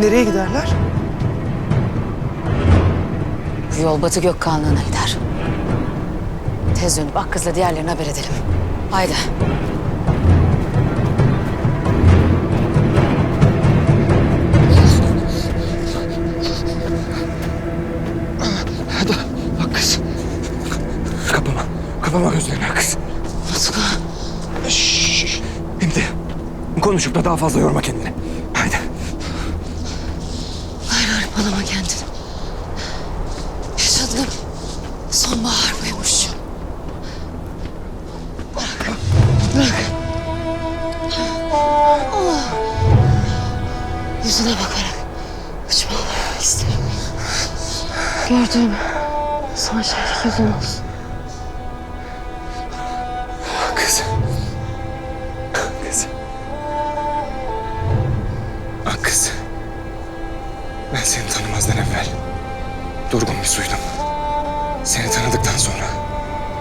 Nereye giderler? Bu yol Batı Gökkanlığı'na gider. Tez dönüp Akkız'la diğerlerine haber edelim. Haydi. Bak kız. Kapama. Kapama gözlerini kız. Konuşup da daha fazla yorma kendini. Haydi. Hayır hırpalama kendini. Yaşadığım sonbahar buymuş. Bırak. Bırak. Oh. Yüzüne bakarak uçmalarını isterim. Gördüğüm son şeylik yüzün olsun. Kız. Ben seni tanımazdan evvel durgun bir suydum. Seni tanıdıktan sonra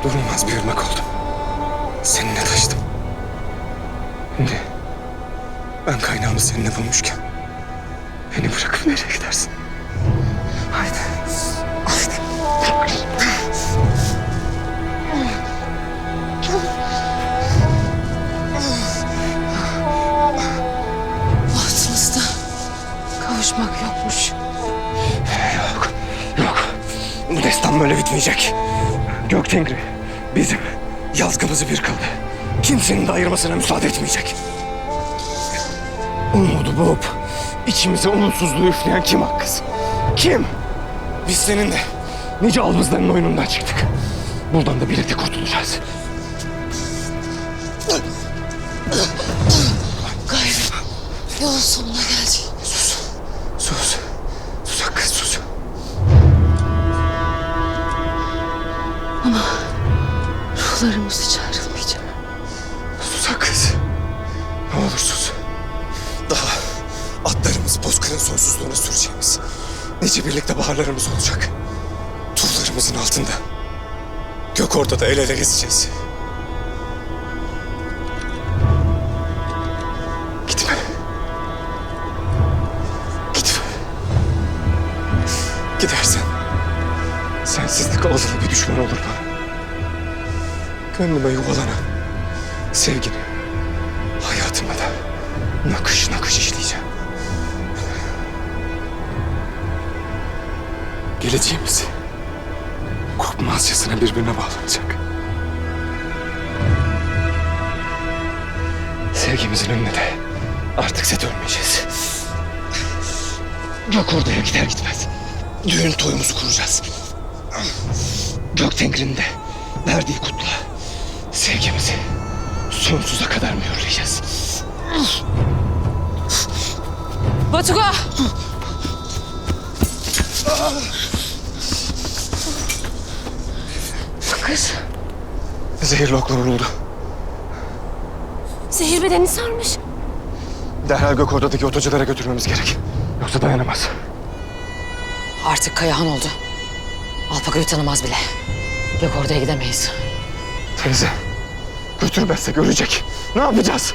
durulmaz bir ırmak oldum. Seninle taştım. Şimdi ben kaynağımı seninle bulmuşken beni bırakıp nereye gidersin? Haydi. Haydi. Bu destan böyle bitmeyecek. Gök Tengri bizim yazgımızı bir kıldı. Kimsenin de ayırmasına müsaade etmeyecek. Umudu boğup içimize umutsuzluğu üfleyen kim hakkız? Kim? Biz seninle nice albızların oyunundan çıktık. Buradan da birlikte kurtulacağız. Gayrı yolun sonuna Ruhlarımız hiç ayrılmayacak. Sus Hakkı. Ne olur sus. Daha atlarımız bozkırın sonsuzluğuna süreceğimiz. Nice birlikte baharlarımız olacak. Tuğlarımızın altında. Gök ortada el ele gezeceğiz. Gitme. Gitme. Gidersen sensizlik azılı bir düşman olur bana. Gönlüme yuvalanan sevgini hayatıma da nakış nakış işleyeceğim. Geleceğimiz kopmazcasına birbirine bağlanacak. Sevgimizin önüne de artık set ölmeyeceğiz. Gök orduya gider gitmez. Düğün toyumuzu kuracağız. Gök Tengri'nin de verdiği kutla sevgimizi sonsuza kadar mühürleyeceğiz. Batuga! Kız, Zehirli oklar vuruldu. zehir bedeni sarmış. Derhal Gökorda'daki otoculara götürmemiz gerek. Yoksa dayanamaz. Artık Kayahan oldu. Alpaka'yı tanımaz bile. Gök oraya gidemeyiz. Teyze, götürmezsek ölecek. Ne yapacağız?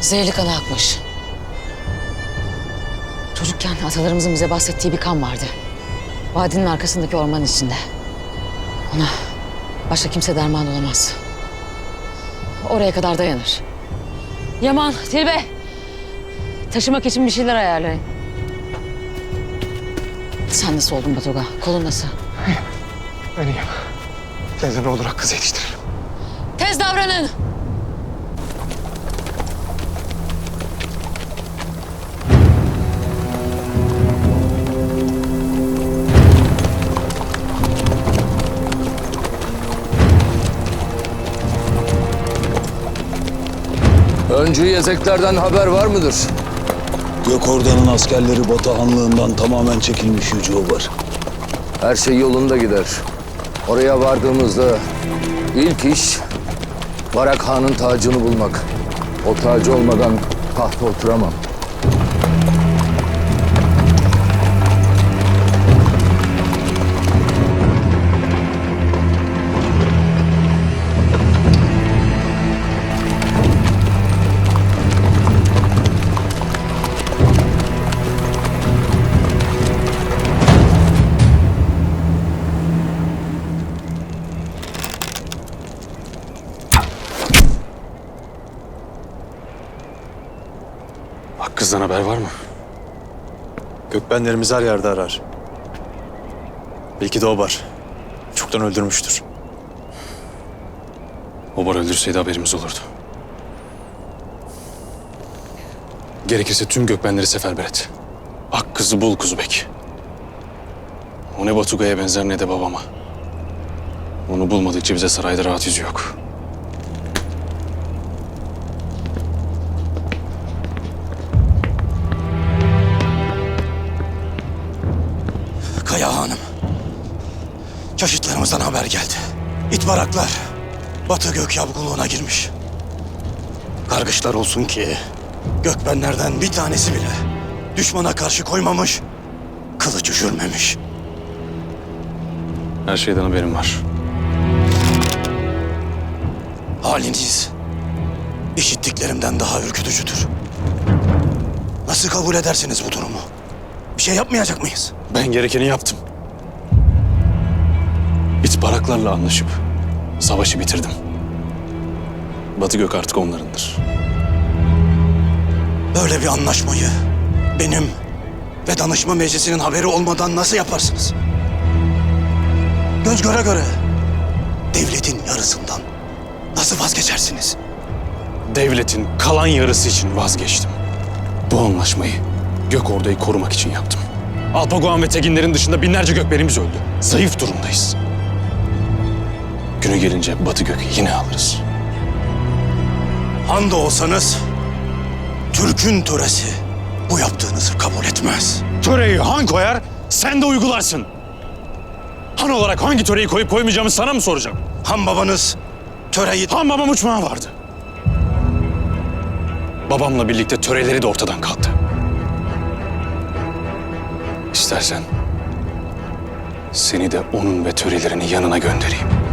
Zehirli kanı akmış. Çocukken atalarımızın bize bahsettiği bir kan vardı. Vadinin arkasındaki ormanın içinde. Ona başka kimse derman olamaz. Oraya kadar dayanır. Yaman, Tilbe. Taşımak için bir şeyler ayarlayın. Sen nasıl oldun Batuga? Kolun nasıl? Ben iyiyim. Teyze ne olur hakkı yetiştirelim. Tez davranın. Öncü yezeklerden haber var mıdır? Gökorda'nın askerleri Batı Hanlığı'ndan tamamen çekilmiş Yüce var. Her şey yolunda gider. Oraya vardığımızda ilk iş Barak Han'ın tacını bulmak. O tacı olmadan tahta oturamam. Hakkız'dan haber var mı? Gökbenlerimiz her yerde arar. Belki de o var. Çoktan öldürmüştür. Obar öldürseydi haberimiz olurdu. Gerekirse tüm gökbenleri seferber et. Ak kızı bul Kuzubek. O ne Batuga'ya benzer ne de babama. Onu bulmadıkça bize sarayda rahat yüzü yok. Kaya Hanım. Çeşitlerimizden haber geldi. İt baraklar Batı gök yavguluğuna girmiş. Kargıçlar olsun ki gökbenlerden bir tanesi bile düşmana karşı koymamış, kılıç üşürmemiş. Her şeyden haberim var. Haliniz işittiklerimden daha ürkütücüdür. Nasıl kabul edersiniz bu durumu? Bir şey yapmayacak mıyız? Ben gerekeni yaptım. İt baraklarla anlaşıp savaşı bitirdim. Batı gök artık onlarındır. Böyle bir anlaşmayı benim ve danışma meclisinin haberi olmadan nasıl yaparsınız? Göz göre göre devletin yarısından nasıl vazgeçersiniz? Devletin kalan yarısı için vazgeçtim. Bu anlaşmayı gök ordayı korumak için yaptım. Alpaguan ve Teginlerin dışında binlerce gökberimiz öldü. Zayıf durumdayız. Günü gelince Batı Gök'ü yine alırız. Han da olsanız Türk'ün töresi bu yaptığınızı kabul etmez. Töreyi han koyar, sen de uygularsın. Han olarak hangi töreyi koyup koymayacağımı sana mı soracağım? Han babanız töreyi Han babam uçmağı vardı. Babamla birlikte töreleri de ortadan kalktı. İstersen seni de onun ve törelerini yanına göndereyim.